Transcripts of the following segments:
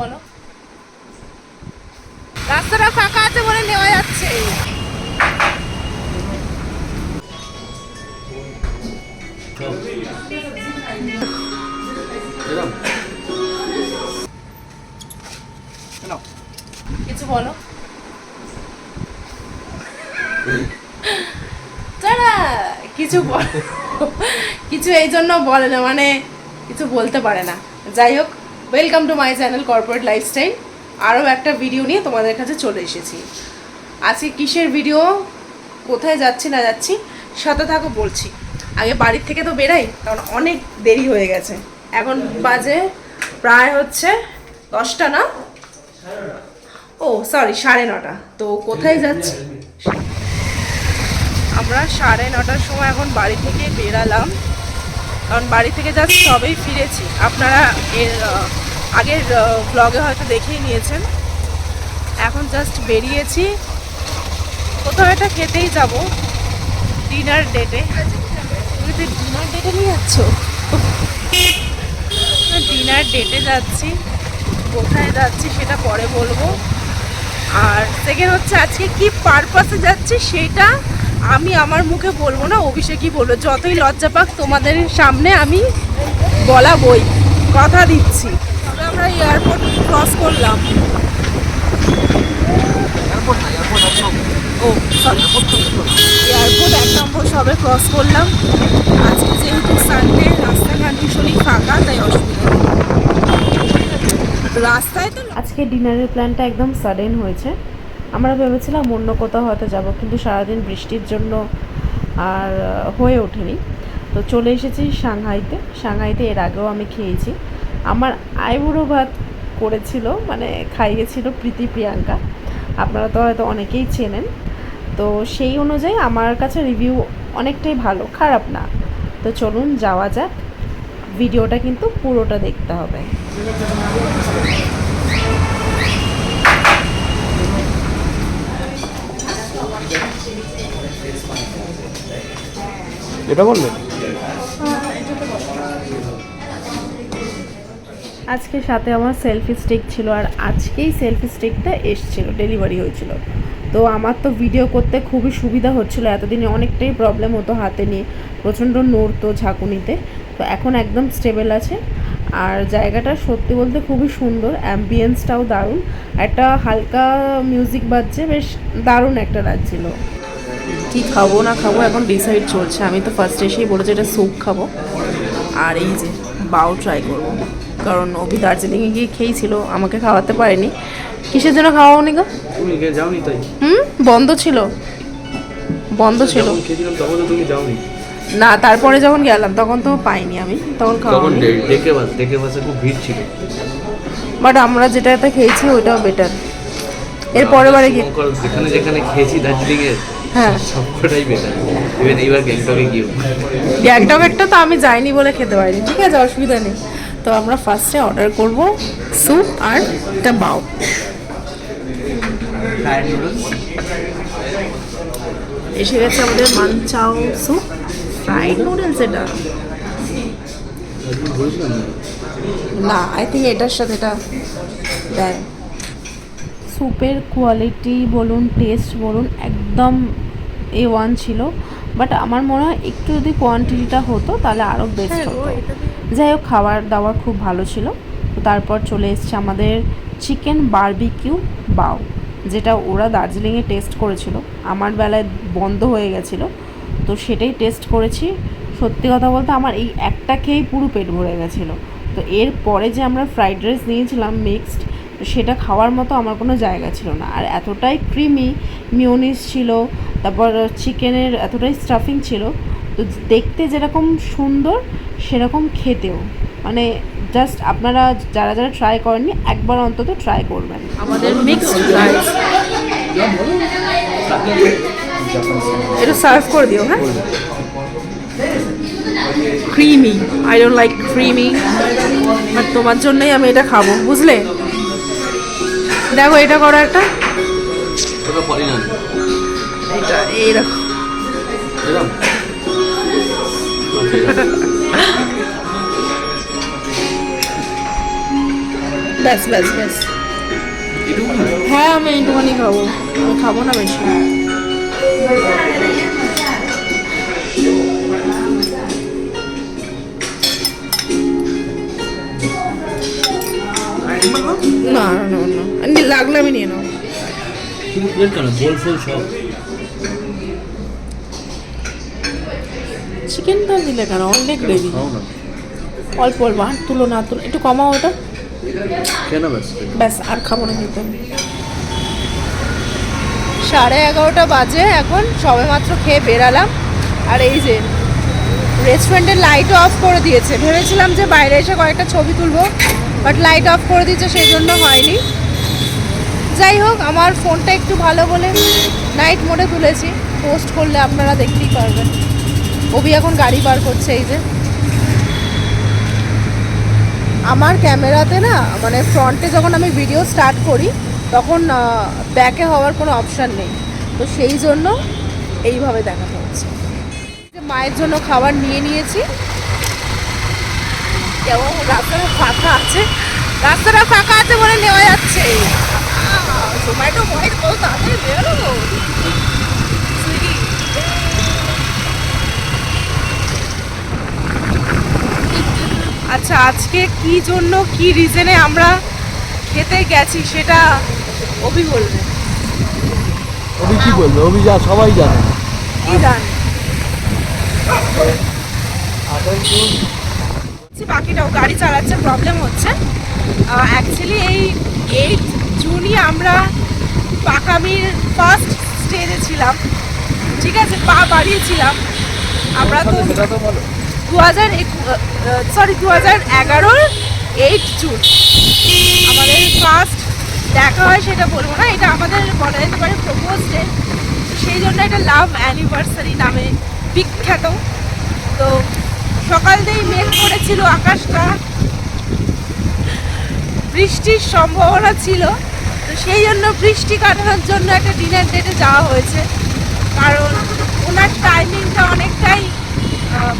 বলো। রাস্তাটা ফাঁকা আছে বলে নেওয়া যাচ্ছে। কিছু বলো। তারা কিছু কিছু এই জন্য বলে না মানে কিছু বলতে পারে না। যাই হোক welcome to my channel corporate lifestyle আরও একটা ভিডিও নিয়ে তোমাদের কাছে চলে এসেছি। আজকে কিসের ভিডিও কোথায় যাচ্ছি, না যাচ্ছি? সাথে থাকো, বলছি। আগে বাড়ির থেকে তো বেরাই, কারণ অনেক দেরি হয়ে গেছে। এখন বাজে প্রায় হচ্ছে দশটা না? ও সরি সাড়ে নটা। তো কোথায় যাচ্ছি? আমরা সাড়ে নটার সময় এখন বাড়ি থেকে বেরালাম। কারণ বাড়ি থেকে জাস্ট সবেই ফিরেছি। আপনারা এর আগের ব্লগে হয়তো দেখেই নিয়েছেন। এখন জাস্ট বেরিয়েছি। কোথাও একটা খেতেই যাব। ডিনার ডেটে ডিনার ডেটে নিয়ে যাচ্ছ? ডিনার ডেটে যাচ্ছি। কোথায় যাচ্ছি সেটা পরে বলব। আর সেকেন্ড হচ্ছে আজকে কি পারপাসে যাচ্ছি সেটা আমি আমার মুখে বলব না অভিষেকই বলব যতই লজ্জা পাক তোমাদের সামনে আমি বলা বই। কথা দিচ্ছি। তবে আমরা এয়ারপোর্ট ক্রস করলাম। ও এয়ারপোর্ট এক নম্বর সবে ক্রস করলাম। আজকে যেহেতু সানডে রাস্তাঘাট ভীষণই ফাঁকা তাই অসুবিধা নেই। রাস্তায় তো আজকে ডিনারের প্ল্যানটা একদম সাডেন হয়েছে। আমরা ভেবেছিলাম অন্য কোথাও হয়তো যাব, কিন্তু সারাদিন বৃষ্টির জন্য আর হয়ে ওঠেনি। তো চলে এসেছি সাংহাইতে। সাংহাইতে এর আগেও আমি খেয়েছি। আমার আইবুড়ো ভাত করেছিল মানে খাইয়েছিল প্রীতি প্রিয়াঙ্কা। আপনারা তো হয়তো অনেকেই চেনেন। তো সেই অনুযায়ী আমার কাছে রিভিউ অনেকটাই ভালো, খারাপ না। তো চলুন যাওয়া যাক। ভিডিওটা কিন্তু পুরোটা দেখতে হবে। এটা বললেন আজকে সাথে আমার সেলফি স্টিক ছিল আর আজকেই সেলফি স্টিকটা এসছিল, ডেলিভারি হয়েছিল। তো আমার তো ভিডিও করতে খুবই সুবিধা হচ্ছিল, এতদিনে অনেকটাই প্রবলেম হতো হাতে নিয়ে, প্রচণ্ড নড়তো ঝাঁকুনিতে। তো এখন একদম স্টেবল আছে আর জায়গাটা সত্যি বলতে খুবই সুন্দর অ্যাম্বিয়েন্সটাও দারুণ। একটা হালকা মিউজিক বাজছে, বেশ দারুণ একটা লাগছিল কি খাব না খাব এখন ডিসাইড চলছে। আমি তো ফার্স্ট এসেই বলেছি এটা স্যুপ খাব। আর এই যে বাও ট্রাই করব। কারণ অভি দার্জিলিংয়ে গিয়ে খেয়েছিল আমাকে খাওয়াতে পারেনি। কিসের জন্য খাওয়াওনি গো? যাওনি তাই? হুম? বন্ধ ছিল। বন্ধ ছিল। না তারপরে যখন গেলাম তখন তো পাইনি আমি। তখন ডে- ডেকে বাস ডেকে বাসে খুব ভিড় ছিল। বাট আমরা যেটা যেটাতে খেয়েছি ওইটাও বেটার এর পরের বারে যেখানে যেখানে খেয়েছি দার্জিলিং এর হ্যাঁ। সবকটাই বেটার ইভেন এইবার গ্যাংটকে গিয়েও। গ্যাংটকেরটা তো আমি যাইনি বলে খেতে পারিনি। ঠিক আছে অসুবিধা নেই। তো আমরা ফার্স্টে অর্ডার করব স্যুপ আর একটা বাও। এসে গেছে আমাদের মানচাও স্যুপ ফ্রাইড নুডলস এটা। না? না আই থিঙ্ক এটার সাথে এটা দেয়। স্যুপের কোয়ালিটি বলুন টেস্ট বলুন একদম এ ওয়ান ছিল। বাট আমার মনে হয় একটু যদি কোয়ান্টিটিটা হতো তাহলে আরও বেস্ট হতো। যাই হোক খাবার দাবার খুব ভালো ছিল। তো তারপর চলে এসছে আমাদের চিকেন বারবিকিউ বাউ যেটা ওরা দার্জিলিংয়ে টেস্ট করেছিল। আমার বেলায় বন্ধ হয়ে গেছিল। তো সেটাই টেস্ট করেছি। সত্যি কথা বলতে আমার এই একটা খেয়েই পুরো পেট ভরে গেছিল। তো এর পরে যে আমরা ফ্রাইড রাইস নিয়েছিলাম মিক্সড সেটা খাওয়ার মতো আমার কোনো জায়গা ছিল না। আর এতটাই ক্রিমি মিওনিস ছিল, তারপর চিকেনের এতটাই স্টাফিং ছিল, তো দেখতে যেরকম সুন্দর সেরকম খেতেও। মানে জাস্ট আপনারা যারা যারা ট্রাই করেননি, একবার অন্তত ট্রাই করবেন। আমাদের মিক্সড রাইস এটা সার্ভ করে দিও হ্যাঁ? Creamy I don't like creamy but তোমার জন্যই আমি এটা খাব, বুঝলে? দেখো এটা করো একটা। ওটা পরে না। এটা এইরকম এরকম ব্যাস ব্যাস ব্যাস। হ্যাঁ আমি এইটুখানি খাব। আমি খাব না বেশি। না না না লাগলে আমি নিয়ে নাও। চিকেনটা দিলে কেন? অনেক গ্রেভি অল্প অল্প আর তুলো না তুলো। একটু কমাও ওটা কেন ব্যাস ব্যাস আর খাব না কিন্তু সাড়ে এগারোটা বাজে এখন। সবে মাত্র খেয়ে বেরালাম। আর এই যে রেস্টুরেন্টের লাইটও অফ করে দিয়েছে। ভেবেছিলাম যে বাইরে এসে কয়েকটা ছবি তুলবো। বাট লাইট অফ করে দিয়েছে সেই জন্য হয়নি। যাই হোক, আমার ফোনটা একটু ভালো বলে নাইট মোডে তুলেছি। পোস্ট করলে আপনারা দেখতেই পারবেন। অভি এখন গাড়ি বার করছে, এই যে। আমার ক্যামেরাতে না মানে ফ্রন্টে যখন আমি ভিডিও স্টার্ট করি, তখন ব্যাকে হওয়ার কোনো অপশান নেই। তো সেই জন্য এইভাবে দেখাতে হচ্ছে। মায়ের জন্য খাবার নিয়ে নিয়েছি। কেমন? রাস্তাটা ফাঁকা আছে। রাস্তাটা ফাঁকা আছে বলে নেওয়া যাচ্ছে। জোম্যাটো বয় কত তাড়াতাড়ি বেরোলো আচ্ছা আজকে কি জন্য কি রিজনে আমরা খেতে গেছি সেটা অভি বলবে। অভি কি বলবে? অভি যা সবাই জানে। কি জান? বাকিটাও গাড়ি চালাচ্ছে প্রবলেম হচ্ছে। অ্যাকচুয়ালি এই এইট জুনই আমরা পাকামির ফার্স্ট স্টেজে ছিলাম। ঠিক আছে পা বাড়িয়েছিলাম। আমরা তো দু হাজার সরি দু হাজার এগারোর এইট জুন আমাদের ফার্স্ট দেখা হয় সেটা বলব না এটা আমাদের বলা যেতে পারে প্রপোজ ডে সেই জন্য এটা লাভ অ্যানিভার্সারি নামে বিখ্যাত। তো সকাল দিয়েই মেঘ করেছিল আকাশটা। বৃষ্টির সম্ভাবনা ছিল। তো সেই জন্য বৃষ্টি কাটানোর জন্য একটা ডিনার ডেটে যাওয়া হয়েছে। কারণ ওনার টাইমিংটা অনেকটাই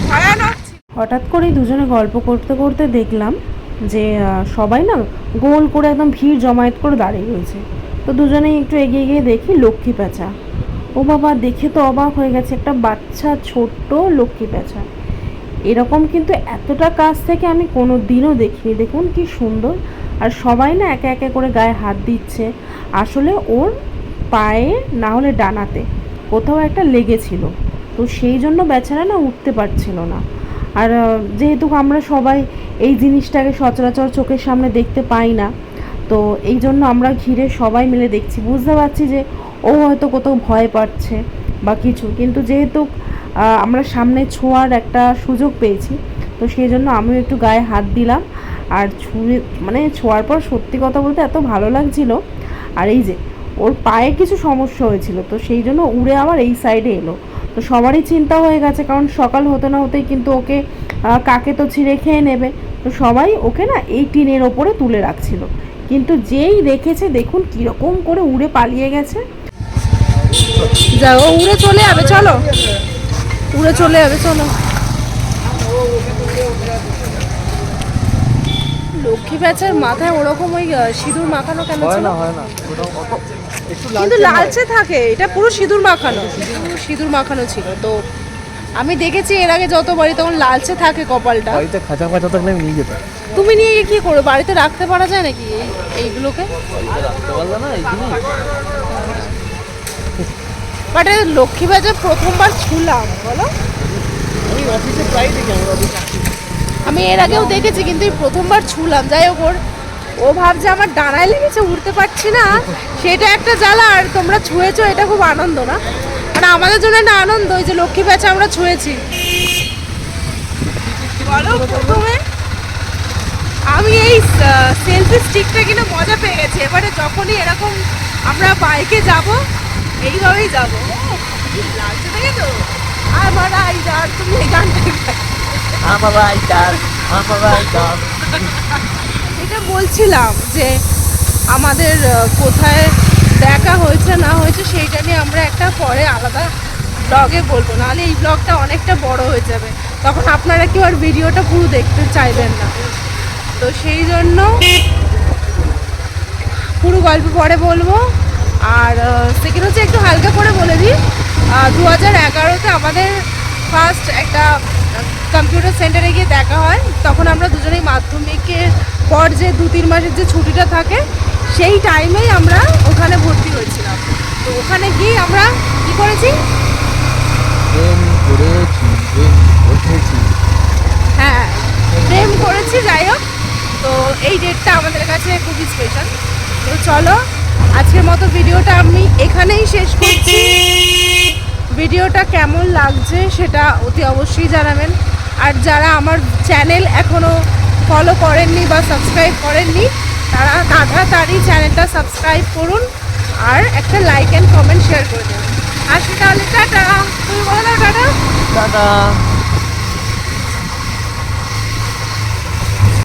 ভয়ানক হঠাৎ করেই দুজনে গল্প করতে করতে দেখলাম যে সবাই না গোল করে একদম ভিড় জমায়েত করে দাঁড়িয়ে রয়েছে। তো দুজনেই একটু এগিয়ে গিয়ে দেখি লক্ষ্মী প্যাঁচা। ও বাবা দেখে তো অবাক হয়ে গেছে, একটা বাচ্চা, ছোট্ট লক্ষ্মী প্যাঁচা। এরকম কিন্তু এতটা কাছ থেকে আমি কোনো দিনও দেখিনি। দেখুন কি সুন্দর। আর সবাই না একে একে করে গায়ে হাত দিচ্ছে। আসলে ওর পায়ে না হলে ডানাতে কোথাও একটা লেগেছিল। তো সেই জন্য বেচারা না উঠতে পারছিল না। আর যেহেতু আমরা সবাই এই জিনিসটাকে সচরাচর চোখের সামনে দেখতে পাই না, তো এই জন্য আমরা ঘিরে সবাই মিলে দেখছি। বুঝতে পারছি যে ও হয়তো কোথাও ভয় পাচ্ছে বা কিছু। কিন্তু যেহেতু আমরা সামনে ছোঁয়ার একটা সুযোগ পেয়েছি। তো সেই জন্য আমিও একটু গায়ে হাত দিলাম। আর ছুঁয়ে মানে ছোঁয়ার পর সত্যি কথা বলতে এত ভালো লাগছিল। আর এই যে, ওর পায়ে কিছু সমস্যা হয়েছিল, তো সেই জন্য উড়ে আবার এই সাইডে এলো। তো সবারই চিন্তা হয়ে গেছে, কারণ সকাল হতে না হতেই কিন্তু ওকে কাকে তো ছিঁড়ে খেয়ে নেবে। তো সবাই ওকে না এই টিনের ওপরে তুলে রাখছিল। কিন্তু যেই দেখেছে, দেখুন কীরকম করে উড়ে পালিয়ে গেছে। যা ও উড়ে চলে যাবে, চলো। উড়ে চলে যাবে চলো। লক্ষ্মী প্যাঁচার মাথায় ওরকম ওই সিঁদুর মাখানো কেন হয় না অত একটু কিন্তু লালচে থাকে এটা পুরো সিঁদুর মাখানো। সিঁদুর মাখানো ছিল তো আমি দেখেছি এর আগে যতবারই তখন লালচে থাকে কপালটা। বাড়িতে খাঁচা খাঁচা থাকলে আমি নিয়ে যেতাম। তুমি নিয়ে গিয়ে কি করো? বাড়িতে রাখতে পারা যায় নাকি এই- এইগুলোকে? রাখতে না বাট লক্ষ্মী প্যাঁচা প্রথমবার ছুলাম বলো। আমি এর আগেও দেখেছি কিন্তু প্রথমবার ছুলাম। যাই হোক ওর ও ভাবছে আমার ডানায় লেগেছে উঠতে পারছি না। সেটা একটা জ্বালা আর তোমরা ছুঁয়েছো এটা খুব আনন্দ না? মানে আমাদের জন্য একটা আনন্দ ওই যে লক্ষ্মী প্যাঁচা আমরা ছুঁয়েছি। বলো প্রথমে। আমি এই সেলফি স্টিকটা কিনে মজা পেয়ে গেছি। এবারে যখনই এরকম আমরা বাইকে যাব এইভাবেই যাব। লাগছে দেখেছ আমার আইডার তুমি এই গানটা। আমার এটা বলছিলাম যে আমাদের কোথায় দেখা হয়েছে না হয়েছে সেইটা নিয়ে আমরা একটা পরে আলাদা ব্লগে বলব। নাহলে এই ব্লগটা অনেকটা বড় হয়ে যাবে। তখন আপনারা কেউ আর ভিডিওটা পুরো দেখতে চাইবেন না। তো সেই জন্য পুরো গল্প পরে বলব। আর সেকেন্ড হচ্ছে একটু হালকা করে বলে দিই। দু হাজার এগারোতে আমাদের ফার্স্ট একটা কম্পিউটার সেন্টারে গিয়ে দেখা হয়। তখন আমরা দুজনেই মাধ্যমিকের পর যে দু তিন মাসের যে ছুটিটা থাকে সেই টাইমেই আমরা ওখানে ভর্তি হয়েছিলাম। তো ওখানে গিয়ে আমরা কি করেছি? হ্যাঁ প্রেম করেছি যাই হোক। তো এই ডেটটা আমাদের কাছে খুবই স্পেশাল তো চলো আজকের মতো ভিডিওটা আমি এখানেই শেষ করছি। ভিডিওটা কেমন লাগছে সেটা অতি অবশ্যই জানাবেন। আর যারা আমার চ্যানেল এখনও ফলো করেননি বা সাবস্ক্রাইব করেননি, তারা তাড়াতাড়ি চ্যানেলটা সাবস্ক্রাইব করুন আর একটা লাইক অ্যান্ড কমেন্ট শেয়ার করে দেবেন আসি তাহলে, টাটা। তুমি বলো টাটা। টাটা।